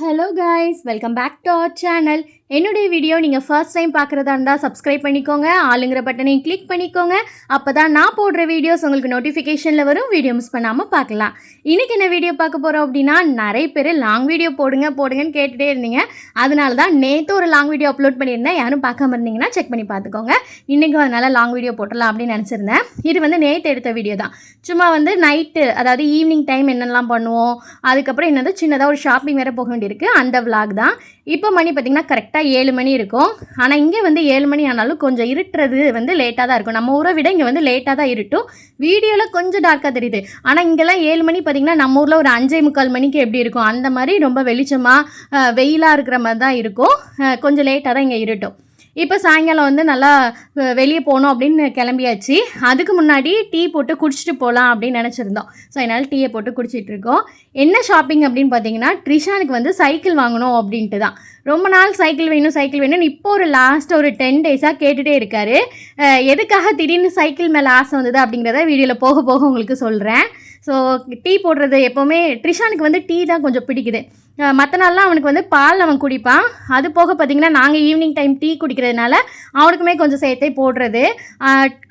Hello guys welcome back to our channel என்னுடைய video நீங்கள் first time பார்க்குறதா இருந்தால் சப்ஸ்கிரைப் பண்ணிக்கோங்க. ஆளுங்கிற பட்டனையும் கிளிக் பண்ணிக்கோங்க. அப்போ தான் நான் போடுற வீடியோஸ் உங்களுக்கு நோட்டிஃபிகேஷனில் வரும். வீடியோ மிஸ் பண்ணாமல் பார்க்கலாம். இன்றைக்கி என்ன வீடியோ பார்க்க போகிறோம் அப்படின்னா நிறைய பேர் லாங் வீடியோ போடுங்க போடுங்கன்னு கேட்டுகிட்டே இருந்தீங்க. அதனால தான் நேற்று ஒரு லாங் வீடியோ அப்லோட் பண்ணியிருந்தேன். யாரும் பார்க்காம இருந்தீங்கன்னா செக் பண்ணி பார்த்துக்கோங்க. இன்றைக்கும் அதனால் லாங் வீடியோ போட்டலாம் அப்படின்னு நினச்சிருந்தேன். இது வந்து நேற்று எடுத்த வீடியோ தான். சும்மா வந்து நைட்டு அதாவது ஈவினிங் டைம் என்னெல்லாம் பண்ணுவோம். அதுக்கப்புறம் என்னது சின்னதாக ஒரு ஷாப்பிங் வேறு போக வேண்டியிருக்கு அந்த vlog தான். இப்போ மணி பார்த்திங்கன்னா கரெக்டாக ஏழு மணி இருக்கும். ஆனால் இங்கே வந்து ஏழு மணி ஆனாலும் கொஞ்சம் இருட்டுறது வந்து லேட்டாக தான் இருக்கும். நம்ம ஊரை விட இங்கே வந்து லேட்டாக தான் இருட்டும். வீடியோவில் கொஞ்சம் டார்க்காக தெரியுது. ஆனால் இங்கெல்லாம் ஏழு மணி பார்த்திங்கன்னா நம்ம ஊரில் ஒரு அஞ்சே முக்கால் மணிக்கு எப்படி இருக்கும்? அந்த மாதிரி ரொம்ப வெளிச்சமாக வெயிலாக இருக்கிற மாதிரி தான் இருக்கும். கொஞ்சம் லேட்டாக தான் இங்கே இருட்டும். இப்போ சாயங்காலம் வந்து நல்லா வெளியே போகணும் அப்படின்னு கிளம்பியாச்சு. அதுக்கு முன்னாடி டீ போட்டு குடிச்சிட்டு போகலாம் அப்படின்னு நினச்சிருந்தோம். ஸோ அதனால் டீயை போட்டு குடிச்சிட்டு இருக்கோம். என்ன ஷாப்பிங் அப்படின்னு பார்த்தீங்கன்னா ட்ரிஷானுக்கு வந்து சைக்கிள் வாங்கணும் அப்படின்ட்டு தான். ரொம்ப நாள் சைக்கிள் வேணும் சைக்கிள் வேணும்னு இப்போ ஒரு லாஸ்ட் ஒரு டென் டேஸாக கேட்டுகிட்டே இருக்காரு. எதுக்காக திடீர்னு சைக்கிள் மேலே ஆசை வந்தது அப்படிங்கிறத வீடியோவில் போக போக உங்களுக்கு சொல்கிறேன் ஸோ டீ போடுறது எப்போவுமே ட்ரிஷானுக்கு வந்து டீ தான் கொஞ்சம் பிடிக்குது. மற்ற நாள்லாம் அவனுக்கு வந்து பால் அவன் குடிப்பான். அது போக பார்த்திங்கன்னா நாங்கள் ஈவினிங் டைம் டீ குடிக்கிறதுனால அவனுக்குமே கொஞ்சம் சேர்த்தே போடுறது.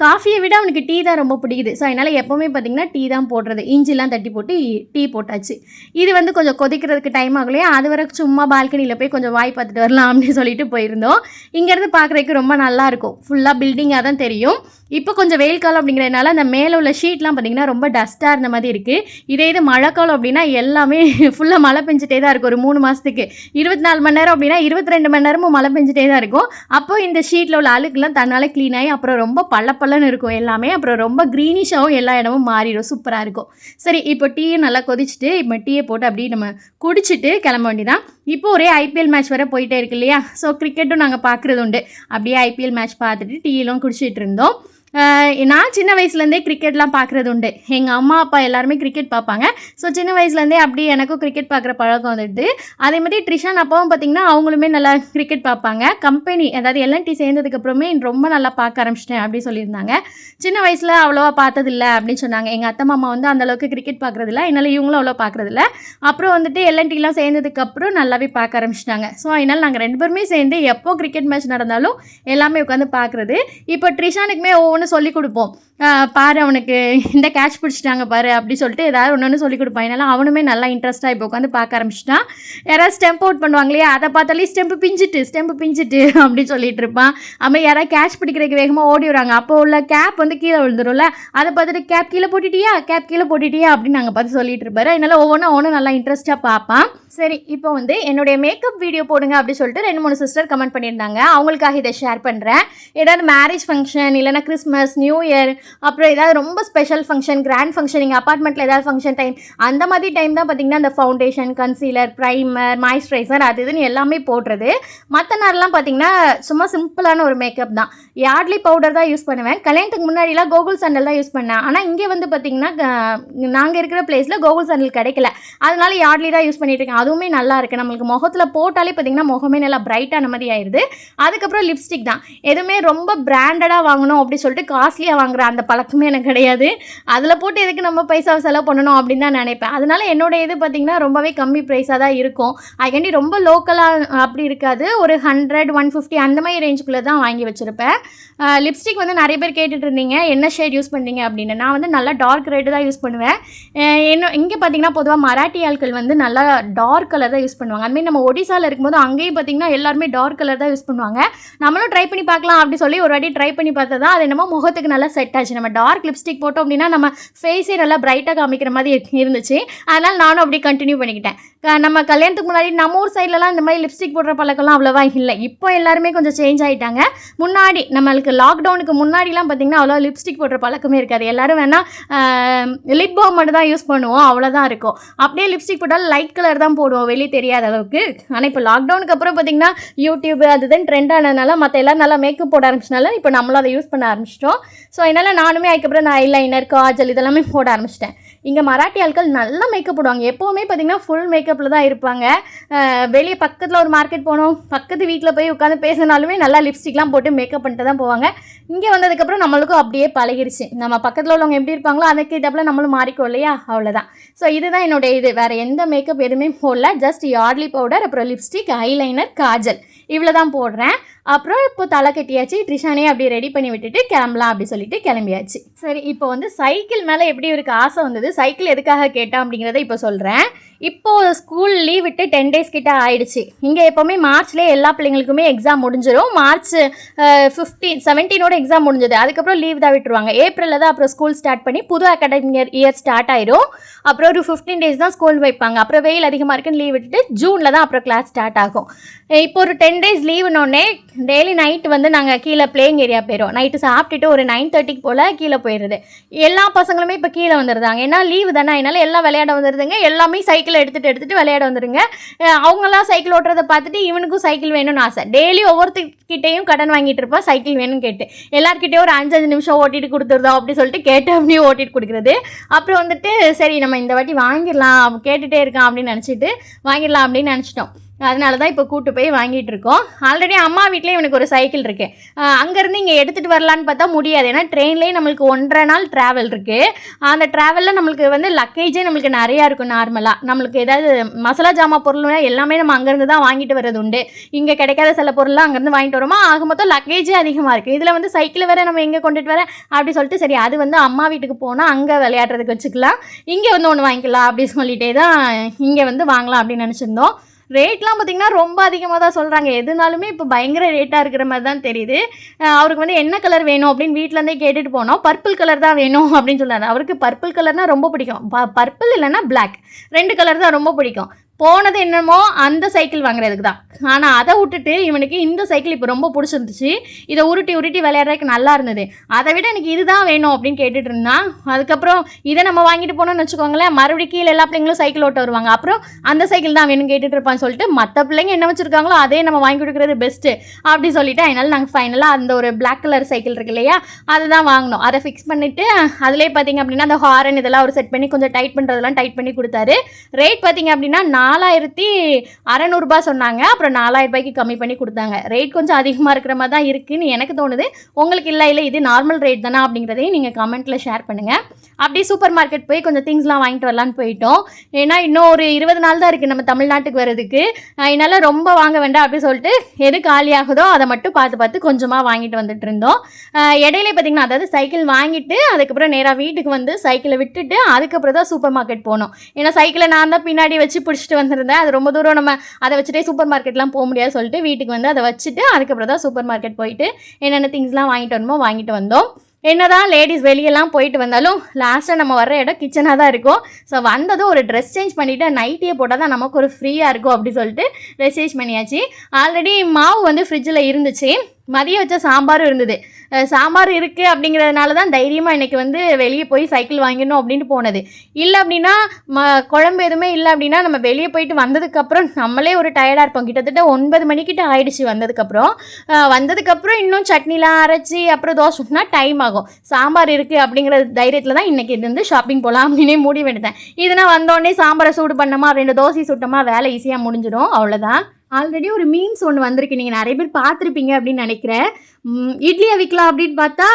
காஃபியை விட அவனுக்கு டீ தான் ரொம்ப பிடிக்குது. ஸோ அதனால் எப்போவுமே பார்த்திங்கன்னா டீ தான் போடுறது. இஞ்சிலாம் தட்டி போட்டு டீ போட்டாச்சு. இது வந்து கொஞ்சம் கொதிக்கிறதுக்கு டைம் ஆகலையா. அது வரை சும்மா பால்கனியில் போய் கொஞ்சம் வாய் பார்த்துட்டு வரலாம் அப்படின்னு சொல்லிட்டு போயிருந்தோம். இங்கேருந்து பார்க்குறதுக்கு ரொம்ப நல்லாயிருக்கும் ஃபுல்லாக பில்டிங்காக தான் தெரியும். இப்போ கொஞ்சம் வெயில் காலம் அப்படிங்கிறதுனால அந்த மேலே உள்ள ஷீட்லாம் பார்த்திங்கன்னா ரொம்ப டஸ்ட்டாக இருந்த மாதிரி இருக்குது இதே இது மழை காலம் அப்படின்னா எல்லாமே ஃபுல்லாக மழை பெஞ்சிட்டே தான் இருக்கும். ஒரு மூணு மாதத்துக்கு இருபத்தி நாலு மணி நேரம் அப்படின்னா இருபத்தி ரெண்டு மணி நேரமும் மழை பெஞ்சிட்டே தான் இருக்கும். அப்போ இந்த ஷீட்டில் உள்ள அழுக்குலாம் தன்னால் க்ளீன் ஆகி அப்புறம் ரொம்ப பள்ளப்பள்ளன்னு இருக்கும் எல்லாமே. அப்புறம் ரொம்ப க்ரீனிஷாகவும் எல்லா இடமும் மாறிடும். சூப்பராக இருக்கும். சரி இப்போ டீயும் நல்லா கொதிச்சுட்டு இப்போ டீயை போட்டு அப்படியே நம்ம குடிச்சிட்டு கிளம்ப வேண்டியதான் இப்போ ஒரே ஐபிஎல் மேட்ச் வர போயிட்டே இருக்கு இல்லையா? ஸோ கிரிக்கெட்டும் நாங்கள் பார்க்குறது உண்டு. அப்படியே ஐபிஎல் மேட்ச் பார்த்துட்டு டீயெல்லாம் குடிச்சிட்டு இருந்தோம். நான் சின்ன வயசுலேருந்தே கிரிக்கெட்லாம் பார்க்குறது உண்டு எங்கள் அம்மா அப்பா எல்லாருமே கிரிக்கெட் பார்ப்பாங்க. ஸோ சின்ன வயசுலேருந்தே அப்படியே எனக்கும் கிரிக்கெட் பார்க்குற பழக்கம் வந்துடுது. அதே மாதிரி ட்ரிஷான் அப்பாவும் பார்த்திங்கன்னா அவங்களுமே நல்லா கிரிக்கெட் பார்ப்பாங்க. கம்பெனி அதாவது எல்என்டி சேர்ந்ததுக்கப்புறமே ரொம்ப நல்லா பார்க்க ஆரம்பிச்சிட்டேன் அப்படி சொல்லியிருந்தாங்க. சின்ன வயசில் அவ்வளோவா பார்த்ததில்ல அப்படின்னு சொன்னாங்க. எங்கள் அத்தை மாமா வந்து அந்தளவுக்கு கிரிக்கெட் பார்க்குறதில்ல. என்னால் இவங்களும் அவ்வளோ பார்க்குறதில்ல. அப்புறம் வந்துட்டு எல்என்டிலாம் சேர்ந்ததுக்கப்புறம் நல்லாவே பார்க்க ஆரம்பிச்சிட்டாங்க. ஸோ அதனால் நாங்கள் ரெண்டு பேருமே சேர்ந்து எப்போ கிரிக்கெட் மேட்ச் நடந்தாலும் எல்லாமே உட்காந்து பார்க்குறது. இப்போ ட்ரிஷானுக்குமே ஒவ்வொரு ஒன்று சொல்லிக் கொடுப்போம். பாரு அவனுக்கு இந்த கேட்ச் பிடிச்சிட்டாங்க பாரு அப்படி சொல்லிட்டு ஏதாவது ஒன்று ஒன்று சொல்லிக் கொடுப்பான். என்னால் அவனுமே நல்லா இன்ட்ரெஸ்ட்டாக இப்போ உட்காந்து பார்க்க ஆரம்பிச்சிட்டான். யாராவது ஸ்டெம்ப் அவுட் பண்ணுவாங்க இல்லையா அதை பார்த்தாலே ஸ்டெம்பு பிஞ்சிட்டு ஸ்டெம்பு பிஞ்சிட்டு அப்படின்னு சொல்லிட்டு இருப்பான். அம்மா யாராவது கேட்ச் பிடிக்கிறதுக்கு வேகமாக ஓடி வராங்க. அப்போ உள்ள கேப் வந்து கீழே விழுந்துரும்ல அதை பார்த்துட்டு கேப் கீழே போட்டுட்டியா? கேப் கீழே போட்டுட்டியா? அப்படின்னு நாங்கள் பார்த்து சொல்லிட்டு இருப்பாரு. அதனால ஒவ்வொன்றும் ஒவ்வொன்றும் நல்லா இன்ட்ரெஸ்ட்டாக பார்ப்பான். சரி இப்போ வந்து என்னுடைய மேக்கப் வீடியோ போடுங்க அப்படின்னு சொல்லிட்டு ரெண்டு மூணு சிஸ்டர் கமெண்ட் பண்ணியிருந்தாங்க. அவங்களுக்காக இதை ஷேர் பண்ணுறேன் ஏதாவது மேரேஜ் ஃபங்க்ஷன் இல்லைனா கிறிஸ்மஸ் நியூ இயர் அப்புறம் ஏதாவது ரொம்ப ஸ்பெஷல் ஃபங்க்ஷன் கிராண்ட் ஃபங்க்ஷன் எங்கள் அப்பார்ட்மெண்ட்டில் ஏதாவது ஃபங்க்ஷன் டைம் அந்த மாதிரி டைம் தான் பார்த்தீங்கன்னா அந்த ஃபவுண்டேஷன் கன்சீலர் ப்ரைமர் மாய்ஸ்சரைசர் அது இதுன்னு எல்லாமே போடுறது. மற்ற நாள்லாம் பார்த்தீங்கன்னா சும்மா சிம்பிளான ஒரு மேக்கப் தான். யார்ட்லி பவுடர் தான் யூஸ் பண்ணுவேன். கல்யாணத்துக்கு முன்னாடிலாம் கோகுல் சாண்டல் தான் யூஸ் பண்ணேன். ஆனால் இங்கே வந்து பார்த்தீங்கன்னா நாங்கள் இருக்கிற பிளேஸில் கோகுல் சாண்டல் கிடைக்கல. அதனால யார்ட்லி தான் யூஸ் பண்ணிட்டு இருக்கேன். அதுவுமே நல்லா இருக்குது நம்மளுக்கு முகத்தில் போட்டாலே பார்த்தீங்கன்னா முகமே நல்லா பிரைட்டாக நிம்மதி ஆயிடுது அதுக்கப்புறம் லிப்ஸ்டிக் தான். எதுவுமே ரொம்ப பிராண்டடாக வாங்கணும் அப்படி சொல்லிட்டு காஸ்ட்லியாக வாங்குற அந்த பழக்கமே எனக்கு கிடையாது. அதில் போட்டு எதுக்கு நம்ம பைசாவை செலவு பண்ணணும் அப்படின்னு தான் நினைப்பேன். அதனால என்னோட இது பார்த்தீங்கன்னா ரொம்பவே கம்மி ப்ரைஸாக தான் இருக்கும். அதுக்காண்டி ரொம்ப லோக்கலாக அப்படி இருக்காது. ஒரு ஹண்ட்ரட் ஒன் ஃபிஃப்டி அந்த மாதிரி ரேஞ்சுக்குள்ளே தான் வாங்கி வச்சுருப்பேன். லிப்ஸ்டிக் வந்து நிறைய பேர் கேட்டுட்டு இருந்தீங்க. என்ன ஷேட் யூஸ் பண்ணுறீங்க அப்படின்னு? நான் வந்து நல்லா டார்க் ரெட்டு தான் யூஸ் பண்ணுவேன். என்ன இங்கே பார்த்தீங்கன்னா பொதுவாக மராட்டி ஆட்கள் வந்து நல்லா டார்க் டார்க் கலர் தான் யூஸ் பண்ணுவாங்க. அதுமாரி நம்ம ஒடிசாவில் இருக்கும்போது அங்கேயும் பார்த்தீங்கன்னா எல்லாருமே டார்க் கலர் தான் யூஸ் பண்ணுவாங்க. நம்மளும் ட்ரை பண்ணி பார்க்கலாம் அப்படி சொல்லி ஒரு வாட்டி ட்ரை பண்ணி பார்த்தா தான் அது என்னமோ முகத்துக்கு நல்லா செட் ஆச்சு. நம்ம டார்க் லிப்ஸ்டிக் போட்டோம் அப்படின்னா நம்ம ஃபேஸே நல்லா பிரைட்டாக காமிக்கிற மாதிரி இருந்துச்சு. அதனால் நானும் அப்படி கண்டினியூ பண்ணிக்கிட்டேன். நம்ம கல்யாணத்துக்கு முன்னாடி நம்ம ஊர் சைட்லலாம் இந்த மாதிரி லிப்ஸ்டிக் போடுற பழக்கம்லாம் அவ்வளோவா இல்லை. இப்போ எல்லாருமே கொஞ்சம் சேஞ்ச் ஆகிட்டாங்க முன்னாடி நம்மளுக்கு லாக்டவுனுக்கு முன்னாடிலாம் பார்த்தீங்கன்னா அவ்வளோ லிப்ஸ்டிக் போடுற பழக்கமே இருக்காது. எல்லாரும் வேணால் லிப் பாம் மட்டும் தான் யூஸ் பண்ணுவோம். அவ்வளோதான் இருக்கும். அப்படியே லிப்ஸ்டிக் போட்டாலும் லைட் கலர் தான் போடுவோம் வெளியே தெரியாத அளவுக்கு. ஆனால் இப்போ லாக்டவுனுக்கு அப்புறம் பார்த்தீங்கன்னா யூடியூப் அதுதான் ட்ரெண்ட் ஆனதுனால மற்ற எல்லாரும் நல்லா மேக்கப் போட ஆரம்பிச்சனால இப்போ நம்மளும் அதை யூஸ் பண்ண ஆரம்பிச்சிட்டோம். ஸோ அதனால் நானுமே அதுக்கப்புறம் நான் ஐலைனர் காஜல் இதெல்லாமே போட ஆரம்பிச்சிட்டேன். இங்கே மராட்டி ஆட்கள் நல்லா மேக்கப் போடுவாங்க. எப்போவுமே பார்த்தீங்கன்னா ஃபுல் மேக்கப்பில் தான் இருப்பாங்க. வெளியே பக்கத்தில் ஒரு மார்க்கெட் போனோம். பக்கத்து வீட்டில் போய் உட்காந்து பேசினாலுமே நல்லா லிப்ஸ்டிக்லாம் போட்டு மேக்கப் பண்ணிட்டு தான் போவாங்க. இங்கே வந்ததுக்கப்புறம் நம்மளுக்கும் அப்படியே பழகிருச்சு. நம்ம பக்கத்தில் உள்ளவங்க எப்படி இருப்பாங்களோ அதுக்கு இதப்பில் நம்மளும் மாறிக்கோ இல்லையா? அவ்வளோதான் ஸோ இதுதான் என்னுடைய இது. வேறு எந்த மேக்கப் எதுவுமே போடல. ஜஸ்ட் யார்ட்லி பவுடர் அப்புறம் லிப்ஸ்டிக் ஐலைனர் காஜல். இவ்வளோ தான் போடுறேன். அப்புறம் இப்போ தலை கட்டியாச்சு. ட்ரிஷானே அப்படியே ரெடி பண்ணி விட்டுட்டு கிளம்பலாம் அப்படி சொல்லிட்டு கிளம்பியாச்சு. சரி இப்போ வந்து சைக்கிள் மேலே எப்படி இவருக்கு ஆசை வந்தது? சைக்கிள் எதுக்காக கேட்டான் அப்படிங்கிறத இப்போ சொல்கிறேன் இப்போது ஸ்கூல் லீவ் விட்டு டென் டேஸ் கிட்ட ஆயிடுச்சு. இங்கே எப்போவுமே மார்ச்லேயே எல்லா பிள்ளைங்களுக்குமே எக்ஸாம் முடிஞ்சிடும் மார்ச் ஃபிஃப்டீன் செவன்டீனோட எக்ஸாம் முடிஞ்சது. அதுக்கப்புறம் லீவ் தான் விட்டுருவாங்க. ஏப்ரலில் தான் அப்புறம் ஸ்கூல் ஸ்டார்ட் பண்ணி புது அகாடமிக் இயர் ஸ்டார்ட் ஆயிரும். அப்புறம் ஒரு ஃபிஃப்டீன் டேஸ் தான் ஸ்கூல் வைப்பாங்க. அப்புறம் வெயில் அதிகமாக இருக்குன்னு லீவ் விட்டுட்டு ஜூனில் தான் அப்புறம் கிளாஸ் ஸ்டார்ட் ஆகும். இப்போ ஒரு டென் டென் டேஸ் லீவுனோடனே டெய்லி நைட்டு வந்து நாங்கள் கீழே பிளேயிங் ஏரியா போயிடுவோம் நைட்டு சாப்பிட்டுட்டு ஒரு நைன் தேர்ட்டிக்கு போல் கீழே போயிடுது எல்லா பசங்களுமே இப்போ கீழே வந்துடுறாங்க ஏன்னா லீவு தானே? அதனால எல்லாம் விளையாட வந்துடுதுங்க எல்லாமே சைக்கிள் எடுத்துகிட்டு எடுத்துகிட்டு விளையாட வந்துடுங்க அவங்களாம் அவங்கெல்லாம் சைக்கிள் ஓட்டுறதை பார்த்துட்டு இவனுக்கும் சைக்கிள் வேணும்னு ஆசை. டெய்லி ஒவ்வொருத்தர்கிட்டையும் கடன் வாங்கிட்டு இருப்பான் சைக்கிள் வேணும்னு கேட்டு. எல்லாருக்கிட்டேயும் ஒரு அஞ்சஞ்சு நிமிஷம் ஓட்டிட்டு கொடுத்துருதோ அப்படி சொல்லிட்டு கேட்டு அப்படியே ஓட்டிட்டு கொடுக்குறது. அப்புறம் வந்துட்டு சரி நம்ம இந்த வாட்டி வாங்கிடலாம். கேட்டுகிட்டே இருக்கான் அப்படின்னு நினச்சிட்டு வாங்கிடலாம் அப்படின்னு நினச்சிட்டோம். அதனால தான் இப்போ கூட்டு போய் வாங்கிட்டு இருக்கோம். ஆல்ரெடி அம்மா வீட்டிலே இவனுக்கு ஒரு சைக்கிள் இருக்கு. அங்கேருந்து இங்கே எடுத்துகிட்டு வரலான்னு பார்த்தா முடியாது. ஏன்னா ட்ரெயின்லேயே நம்மளுக்கு ஒன்றரை நாள் ட்ராவல் இருக்குது அந்த ட்ராவலில் நம்மளுக்கு வந்து லக்கேஜே நம்மளுக்கு நிறையா இருக்கும் நார்மலாக நம்மளுக்கு ஏதாவது மசாலா ஜாமா பொருள்னா எல்லாமே நம்ம அங்கேருந்து தான் வாங்கிட்டு வர்றது உண்டு. இங்கே கிடைக்காத சில பொருள்லாம் அங்கேருந்து வாங்கிட்டு வரோமா? ஆக மொத்தம் லக்கேஜே அதிகமாக இருக்குது இதில் வந்து சைக்கிள் வேறு நம்ம எங்கே கொண்டுட்டு வர? அப்படி சொல்லிட்டு சரி அது வந்து அம்மா வீட்டுக்கு போனால் அங்கே விளையாடுறதுக்கு வச்சுக்கலாம். இங்கே வந்து ஒன்று வாங்கிக்கலாம் அப்படி சொல்லிட்டே தான் இங்கே வந்து வாங்கலாம் அப்படின்னு நினச்சிருந்தோம். ரேட்லாம் பார்த்தீங்கன்னா ரொம்ப அதிகமாக தான் சொல்கிறாங்க எதுனாலுமே இப்போ பயங்கர ரேட்டாக இருக்கிற மாதிரி தான் தெரியுது. அவருக்கு வந்து என்ன கலர் வேணும் அப்படின்னு வீட்டிலேருந்தே கேட்டுட்டு போனோம். பர்பிள் கலர் தான் வேணும் அப்படின்னு சொன்னார். அவருக்கு பர்பிள் கலர்னால் ரொம்ப பிடிக்கும். ப பர்பிள் இல்லைன்னா பிளாக் ரெண்டு கலர் தான் ரொம்ப பிடிக்கும். போனது என்னமோ அந்த சைக்கிள் வாங்குறதுக்கு தான். ஆனால் அதை விட்டுட்டு இவனுக்கு இந்த சைக்கிள் இப்போ ரொம்ப பிடிச்சிருந்துச்சு. இதை உருட்டி உருட்டி விளையாடுறதுக்கு நல்லா இருந்தது. அதை விட எனக்கு இதுதான் வேணும் அப்படின்னு கேட்டுட்டு இருந்தான் அதுக்கப்புறம் இதை நம்ம வாங்கிட்டு போனோம்னு வச்சுக்கோங்களேன் மறுபடியும் கீழே எல்லா பிள்ளைங்களும் சைக்கிள் ஓட்ட வருவாங்க. அப்புறம் அந்த சைக்கிள் தான் வேணும் கேட்டுட்டு இருப்பான்னு சொல்லிட்டு மற்ற பிள்ளைங்க என்ன வச்சுருக்காங்களோ அதே நம்ம வாங்கி கொடுக்குறது பெஸ்ட்டு அப்படி சொல்லிட்டு அதனால நாங்கள் ஃபைனலாக அந்த ஒரு பிளாக் கலர் சைக்கிள் இருக்கு இல்லையா அதுதான் வாங்கினோம். அதை ஃபிக்ஸ் பண்ணிவிட்டு அதிலே பார்த்தீங்க அப்படின்னா அந்த ஹாரன் இதெல்லாம் ஒரு செட் பண்ணி கொஞ்சம் டைட் பண்ணுறதெல்லாம் டைட் பண்ணி கொடுத்தாரு. ரேட் பார்த்தீங்க அப்படின்னா நாலாயிரத்தி அறநூறுபா சொன்னாங்க. அப்புறம் நாலாயிரரூபாய்க்கு கம்மி பண்ணி கொடுத்தாங்க. ரேட் கொஞ்சம் அதிகமாக இருக்கிற மாதிரி தான் இருக்குதுன்னு எனக்கு தோணுது. உங்களுக்கு இல்லை இல்லை இது நார்மல் ரேட் தானே அப்படிங்கிறதையும் நீங்கள் கமெண்ட்டில் ஷேர் பண்ணுங்கள் அப்படியே சூப்பர் மார்க்கெட் போய் கொஞ்சம் திங்ஸ்லாம் வாங்கிட்டு வரலான்னு போயிட்டோம். ஏன்னா இன்னும் ஒரு இருபது நாள் தான் இருக்குது நம்ம தமிழ்நாட்டுக்கு வர்றதுக்கு. அதனால் ரொம்ப வாங்க வேண்டாம் அப்படின்னு சொல்லிட்டு எது காலியாகுதோ அதை மட்டும் பார்த்து பார்த்து கொஞ்சமாக வாங்கிட்டு வந்துட்டு இருந்தோம். அஹ் இடையில அதாவது சைக்கிள் வாங்கிட்டு அதுக்கப்புறம் நேராக வீட்டுக்கு வந்து சைக்கிளை விட்டுட்டு அதுக்கப்புறம் தான் சூப்பர் மார்க்கெட் போனோம். ஏன்னா சைக்கிளை நான் தான் பின்னாடி வச்சு பிடிச்சிட்டு வந்திருந்தேன். அது ரொம்ப தூரம் நம்ம அதை வச்சுட்டே சூப்பர் மார்க்கெட்லாம் போக முடியாது சொல்லிட்டு வீட்டுக்கு வந்து அதை வச்சுட்டு அதுக்கப்புறம் தான் சூப்பர் மார்க்கெட் போயிட்டு என்னென்ன திங்ஸ்லாம் வாங்கிட்டு வரணுமோ வாங்கிட்டு வந்தோம். என்னதான் லேடிஸ் வெளியெல்லாம் போயிட்டு வந்தாலும் லாஸ்ட்டாக நம்ம வர்ற இடம் கிச்சனாக தான் இருக்கும். ஸோ வந்ததும் ஒரு ட்ரெஸ் சேஞ்ச் பண்ணிவிட்டு நைட்டியே போட்டால் தான் நமக்கு ஒரு ஃப்ரீயாக இருக்கும் அப்படி சொல்லிட்டு ட்ரெஸ் சேஞ்ச் பண்ணியாச்சு. ஆல்ரெடி மாவு வந்து ஃப்ரிட்ஜில் இருந்துச்சு. மதியம் வச்ச சாம்பாரும் இருந்தது. சாம்பார் இருக்குது அப்படிங்கிறதுனால தான் தைரியமாக இன்றைக்கி வந்து வெளியே போய் சைக்கிள் வாங்கிடணும் அப்படின்ட்டு போனது. இல்லை அப்படின்னா ம குழம்பு எதுவுமே இல்லை அப்படின்னா நம்ம வெளியே போயிட்டு வந்ததுக்கப்புறம் நம்மளே ஒரு டயர்டாக இருப்போம். கிட்டத்தட்ட ஒன்பது மணிக்கிட்ட ஆயிடுச்சு வந்ததுக்கப்புறம். வந்ததுக்கப்புறம் இன்னும் சட்னிலாம் அரைச்சி அப்புறம் தோசை சுட்டினா டைம் ஆகும். சாம்பார் இருக்குது அப்படிங்கிற தைரியத்தில் தான் இன்றைக்கி இது வந்து ஷாப்பிங் போகலாம் அப்படின்னே முடிவெடுத்தேன் இதுனா வந்தோடனே சாம்பாரை சூடு பண்ணோமா ரெண்டு தோசை சுட்டோமா வேலை ஈஸியாக முடிஞ்சிடும். அவ்வளோதான் ஆல்ரெடி ஒரு மீம்ஸ் ஒன்று வந்திருக்கு. நீங்கள் நிறைய பேர் பார்த்துருப்பீங்க அப்படின்னு நினைக்கிறேன். இட்லி இட்லியை விற்கலாம் அப்படின்னு பார்த்தா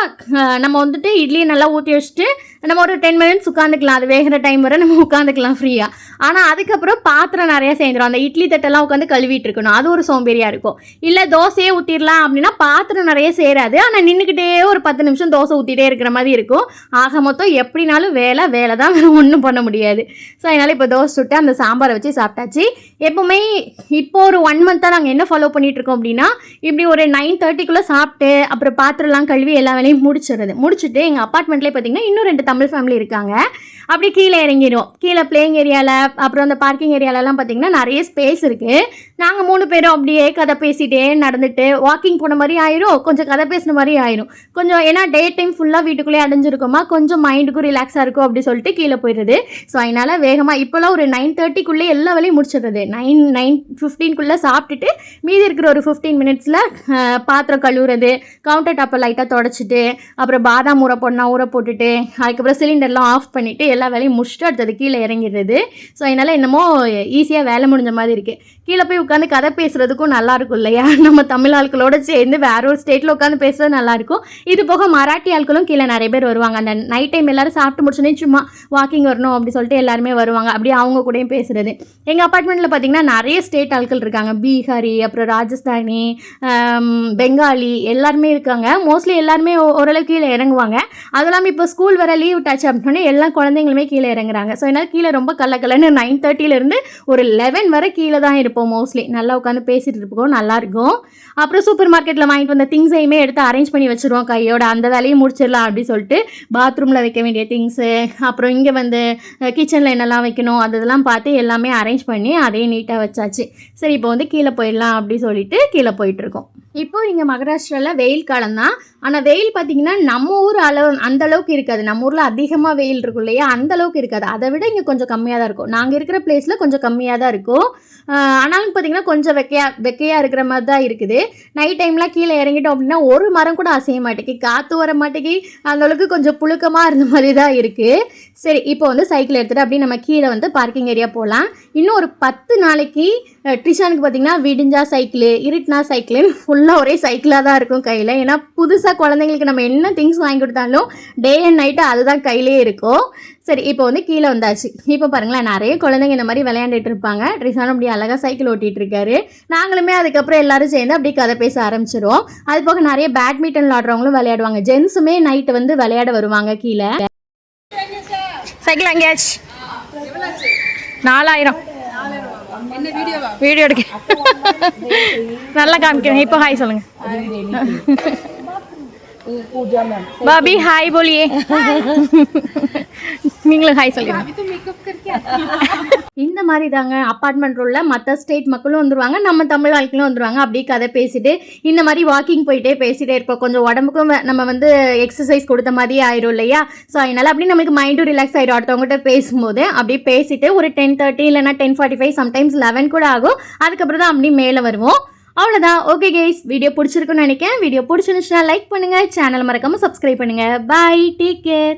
நம்ம வந்துட்டு இட்லியை நல்லா ஊற்றி வச்சுட்டு நம்ம ஒரு டென் மினிட்ஸ் உட்காந்துக்கலாம். அது வேகிற டைம் வரை நம்ம உட்காந்துக்கலாம் ஃப்ரீயாக ஆனால் அதுக்கப்புறம் பாத்திரம் நிறையா சேர்ந்துடும் அந்த இட்லி தட்டெல்லாம் உட்காந்து கழுவிட்டு இருக்கணும். அது ஒரு சோம்பேறியாக இருக்கும். இல்லை தோசையே ஊற்றிடலாம் அப்படின்னா பாத்திரம் நிறைய சேராது. ஆனால் நின்றுக்கிட்டே ஒரு பத்து நிமிஷம் தோசை ஊற்றிட்டே இருக்கிற மாதிரி இருக்கும். ஆக மொத்தம் எப்படினாலும் வேலை வேலை தான். வேறு ஒன்றும் பண்ண முடியாது. ஸோ அதனால் இப்போ தோசை சுட்டு அந்த சாம்பாரை வச்சு சாப்பிட்டாச்சு. எப்போவுமே இப்போ ஒரு ஒன் மந்த்தாக நாங்கள் என்ன ஃபாலோ பண்ணிகிட்ருக்கோம் அப்படின்னா இப்படி ஒரு நைன் தேர்ட்டிக்குள்ளே சாப்பிட்டு அப்புறம் பாத்திரம்லாம் கழுவி எல்லா வேலையும் முடிச்சிடுறது. முடிச்சுட்டு எங்கள் அப்பார்ட்மெண்ட்லேயே பார்த்தீங்கன்னா இன்னும் ரெண்டு தமிழ் ஃபேமிலி இருக்காங்க. அப்படி கீழே இறங்கிடும் கீழே பிளேயிங் ஏரியாவில் அப்புறம் அந்த பார்க்கிங் ஏரியாலலாம் பார்த்தீங்கன்னா நிறைய ஸ்பேஸ் இருக்குது நாங்கள் மூணு பேரும் அப்படியே கதை பேசிட்டே நடந்துட்டு வாக்கிங் போன மாதிரி ஆயிரும். கொஞ்சம் கதை பேசின மாதிரி ஆயிரும். கொஞ்சம் ஏன்னா டே டைம் ஃபுல்லாக வீட்டுக்குள்ளேயே அடைஞ்சிருக்கோமா கொஞ்சம் மைண்டுக்கும் ரிலாக்ஸாக இருக்கும் அப்படி சொல்லிட்டு கீழே போயிடுது ஸோ அதனால் வேகமாக இப்போலாம் ஒரு நைன் தேர்ட்டிக்குள்ளே எல்லா வேலையும் முடிச்சிடுறது. நைன் நைன் ஃபிஃப்டீன்குள்ளே சாப்பிட்டுட்டு மீதி இருக்கிற ஒரு ஃபிஃப்டீன் மினிட்ஸில் பாத்திரம் கழுவுறது கவுண்டர் டாப்பை லைட்டாக தொடச்சிட்டு அப்புறம் பாதாம் ஊற போடனா ஊற போட்டுட்டு அதுக்கப்புறம் சிலிண்டர்லாம் ஆஃப் பண்ணிவிட்டு எல்லா வேலையும் முடிச்சுட்டு அடுத்தது கீழே இறங்கிடுறது. ஸோ என்னால் என்னமோ ஈஸியாக வேலை முடிஞ்ச மாதிரி இருக்குது கீழே போய் உட்காந்து கதை பேசுகிறதுக்கும் நல்லா இருக்கும் இல்லையா? நம்ம தமிழ் ஆட்களோட சேர்ந்து வேற ஒரு ஸ்டேட்டில் உட்காந்து பேசுறது நல்லா இருக்கும். இது போக மராட்டி ஆட்களும் கீழே நிறைய பேர் வருவாங்க. அந்த நைட் டைம் எல்லாரும் சாப்பிட்டு முடிச்சோன்னே சும்மா வாக்கிங் வரணும் அப்படி சொல்லிட்டு எல்லாருமே வருவாங்க. அப்படியே அவங்க கூடயும் பேசுறது. எங்கள் அப்பார்ட்மெண்ட்டில் பார்த்தீங்கன்னா நிறைய ஸ்டேட் ஆட்கள் இருக்காங்க. பீகாரி அப்புறம் ராஜஸ்தானி பெங்காலி எல்லாருமே இருக்காங்க. மோஸ்ட்லி எல்லாருமே ஓரளவு கீழே இறங்குவாங்க. அது இல்லாமல் இப்போ ஸ்கூல் வர லீவ் விட்டாச்சு அப்படின்னே எல்லா குழந்தைங்களுமே கீழே இறங்குறாங்க. ஸோ என்னால் கீழே ரொம்ப கல்ல நைன் தேர்ட்டிலேருந்து ஒரு லெவன் வரை கீழே தான் இருப்போம் மோஸ்ட்லி நல்லா உட்காந்து பேசிட்டு இருப்போம் நல்லா இருக்கும். அப்புறம் சூப்பர் மார்க்கெட்டில் வாங்கிட்டு வந்த திங்ஸையுமே எடுத்து அரேஞ்ச் பண்ணி வச்சிருவோம். கையோட அந்த வேலையும் முடிச்சிடலாம் அப்படின்னு சொல்லிட்டு பாத்ரூமில் வைக்க வேண்டிய திங்ஸு அப்புறம் இங்கே வந்து கிச்சனில் என்னெல்லாம் வைக்கணும் அதெல்லாம் பார்த்து எல்லாமே அரேஞ்ச் பண்ணி அதையும் நீட்டாக வச்சாச்சு. சரி இப்போ வந்து கீழே போயிடலாம் அப்படி சொல்லிட்டு கீழே போயிட்டுருக்கோம் இப்போது இப்போ இங்கே மகாராஷ்டிராவில் வெயில் காலம் தான் ஆனால் வெயில் பார்த்தீங்கன்னா நம்ம ஊர் அளவு அந்த அளவுக்கு இருக்காது. நம்ம ஊரில் அதிகமாக வெயில் இருக்கும் இல்லையா? அந்த அளவுக்கு இருக்காது. அதை விட இங்கே கொஞ்சம் கம்மியாக தான் இருக்கும். நாங்கள் இருக்கிற பிளேஸில் கொஞ்சம் கம்மியாக தான் இருக்கும். ஆனாலும் பார்த்தீங்கன்னா கொஞ்சம் வெக்கையா வெக்கையாக இருக்கிற மாதிரி தான் இருக்குது. நைட் டைம்லாம் கீழே இறங்கிட்டோம் அப்படின்னா ஒரு மரம் கூட அசைய மாட்டேங்கி காற்று வர மாட்டேங்கி அந்த அளவுக்கு கொஞ்சம் புழுக்கமாக இருந்த மாதிரி தான் இருக்குது சரி இப்போ வந்து சைக்கிள் எடுத்துகிட்டு அப்படியே நம்ம கீழே வந்து பார்க்கிங் ஏரியா போகலாம் இன்னும் ஒரு பத்து நாளைக்கு ட்ரிஷானுக்கு பார்த்தீங்கன்னா விடிஞ்சா சைக்கிள் இருட்டினா சைக்கிள்னு ஃபுல்லாக ஒரே சைக்கிளாக தான் இருக்கும் கையில். ஏன்னா புதுசாக குழந்தைங்களுக்கு நம்ம என்ன திங்ஸ் வாங்கி கொடுத்தாலும் டே அண்ட் நைட்டு அதுதான் கையிலே இருக்கும். சரி இப்போ வந்து கீழே வந்தாச்சு. இப்போ பாருங்களேன் நிறைய குழந்தைங்க இந்த மாதிரி விளையாண்டுட்டு இருப்பாங்க. ட்ரிஷானும் அப்படியே அழகாக சைக்கிள் ஓட்டிகிட்டு இருக்காரு. நாங்களுமே அதுக்கப்புறம் எல்லாரும் சேர்ந்து அப்படியே கதை பேச ஆரம்பிச்சிருவோம். அது போக நிறைய பேட்மிண்டன் விளாடுறவங்களும் விளையாடுவாங்க. ஜென்ஸுமே நைட்டு வந்து விளையாட வருவாங்க கீழே. சைக்கிள் வாங்கியாச்சு நாலாயிரம். வீடியோ எடுக்க. நல்லா காமிக்கிறேன். இப்போ ஹாய் சொல்லுங்க. பாபி ஹாய் போலியே நீங்களும் ஹாய் சொல்லுங்க இந்த மாதிரி தாங்க அப்பார்ட்மெண்ட் உள்ள மற்ற ஸ்டேட் மக்களும் வந்துருவாங்க நம்ம தமிழ் ஆட்களும் வந்துருவாங்க. அப்படியே கதை பேசிட்டு இந்த மாதிரி வாக்கிங் போயிட்டே பேசிட்டே இருப்போம். கொஞ்சம் உடம்புக்கும் நம்ம வந்து எக்ஸசைஸ் கொடுத்த மாதிரி ஆயிரும் இல்லையா? ஸோ அதனால அப்படியே நம்மளுக்கு மைண்டும் ரிலாக்ஸ் ஆயிடும் அடுத்தவங்ககிட்ட பேசும்போது அப்படியே பேசிட்டு ஒரு டென் தேர்ட்டி இல்லைனா ten forty five sometimes eleven கூட ஆகும். அதுக்கப்புறம் தான் அப்படியே மேலே வருவோம். அவ்வளோதான் ஓகே கேஸ் வீடியோ பிடிச்சிருக்குன்னு நினைக்கிறேன். வீடியோ பிடிச்சிருந்துச்சுன்னா லைக் பண்ணுங்கள் சேனல் மறக்காமல் சப்ஸ்கிரைப் பண்ணுங்கள் பாய் டேக் கேர்